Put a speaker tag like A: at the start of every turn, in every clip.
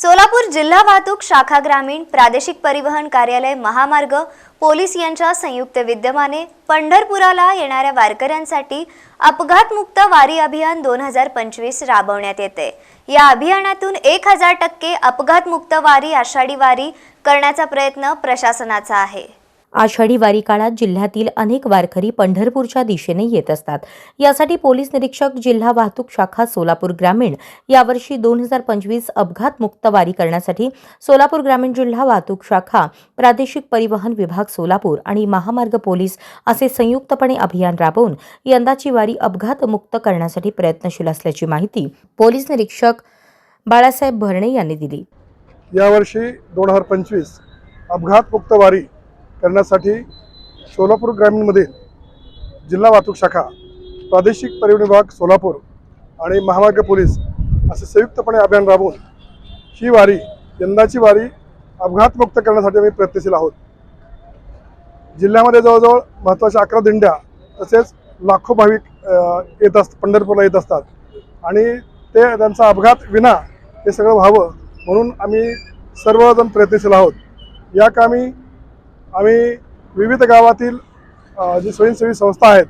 A: सोलापूर जिल्हा वाहतूक शाखा ग्रामीण प्रादेशिक परिवहन कार्यालय महामार्ग पोलीस यांच्या संयुक्त विद्यमाने पंढरपुराला येणाऱ्या वारकऱ्यांसाठी अपघातमुक्त वारी अभियान दोन हजार पंचवीस राबवण्यात येते. या अभियानातून एक हजार टक्के अपघातमुक्त वारी आषाढी वारी करण्याचा प्रयत्न प्रशासनाचा आहे.
B: आषाढी वारी काळात जिल्ह्यातील अनेक वारकरी पंढरपूरच्या दिशेने येत असतात. यासाठी पोलीस निरीक्षक जिल्हा वाहतूक शाखा सोलापूर ग्रामीण यावर्षी दोन हजार पंचवीस अपघातमुक्त वारी करण्यासाठी सोलापूर ग्रामीण जिल्हा वाहतूक शाखा प्रादेशिक परिवहन विभाग सोलापूर आणि महामार्ग पोलीस असे संयुक्तपणे अभियान राबवून यंदाची वारी अपघातमुक्त करण्यासाठी प्रयत्नशील असल्याची माहिती पोलीस निरीक्षक बाळासाहेब भरणे यांनी दिली.
C: यावर्षी दोन हजार पंचवीस अपघातमुक्त वारी करण्यासाठी सोलापूर ग्रामीणमधील जिल्हा वाहतूक शाखा प्रादेशिक परिवहन विभाग सोलापूर आणि महामार्ग पोलीस असे संयुक्तपणे अभियान राबवून ही वारी यंदाची वारी अपघातमुक्त करण्यासाठी आम्ही प्रयत्नशील आहोत. जिल्ह्यामध्ये जवळजवळ महत्त्वाच्या अकरा दिंड्या तसेच लाखो भाविक येत असत पंढरपूरला येत असतात. आणि ते त्यांचा अपघात विना हे सगळं व्हावं म्हणून आम्ही सर्वजण प्रयत्नशील आहोत. या कामी आम्ही विविध गावातील जी स्वयंसेवी संस्था आहेत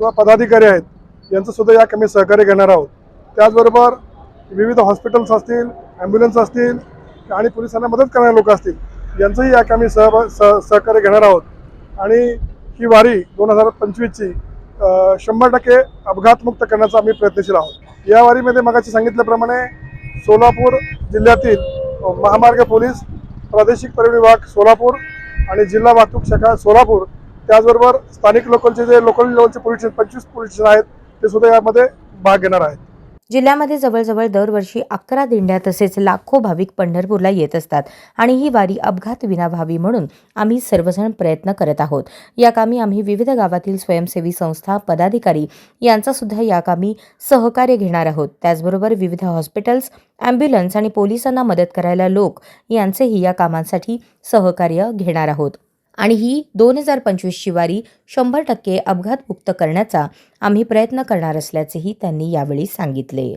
C: किंवा पदाधिकारी आहेत यांचंसुद्धा या कामी सहकार्य घेणार आहोत. त्याचबरोबर विविध हॉस्पिटल्स असतील ॲम्ब्युलन्स असतील आणि पोलिसांना मदत करणारे लोक असतील यांचंही या कामी सह सह सहकार्य घेणार आहोत. आणि ही वारी दोन हजार पंचवीसची शंभर टक्के अपघातमुक्त करण्याचा आम्ही प्रयत्नशील आहोत. या वारीमध्ये मगाशी सांगितल्याप्रमाणे सोलापूर जिल्ह्यातील महामार्ग पोलीस प्रादेशिक परिवहन विभाग सोलापूर आणि जिल्हा वाहतूक शाखा सोलापूर त्याचबरोबर स्थानिक लोकलचे जे लोकल लेवलचे पोलीस स्टेशन पंचवीस पोलीस स्टेशन आहेत ते सुद्धा यामध्ये भाग घेणार आहेत.
B: जिल्ह्यामध्ये जवळजवळ दरवर्षी अकरा दिंड्या तसेच लाखो भाविक पंढरपूरला येत असतात. आणि ही वारी अपघात विना व्हावी म्हणून आम्ही सर्वजण प्रयत्न करत आहोत. या कामी आम्ही विविध गावातील स्वयंसेवी संस्था पदाधिकारी यांचा सुद्धा या कामी सहकार्य घेणार आहोत. त्याचबरोबर विविध हॉस्पिटल्स ॲम्ब्युलन्स आणि पोलिसांना मदत करायला लोक यांचेही या कामांसाठी सहकार्य घेणार आहोत. आणि ही दोन हजार पंचवीसची वारी शंभर टक्के अपघातमुक्त करण्याचा आम्ही प्रयत्न करणार असल्याचेही त्यांनी यावेळी सांगितले.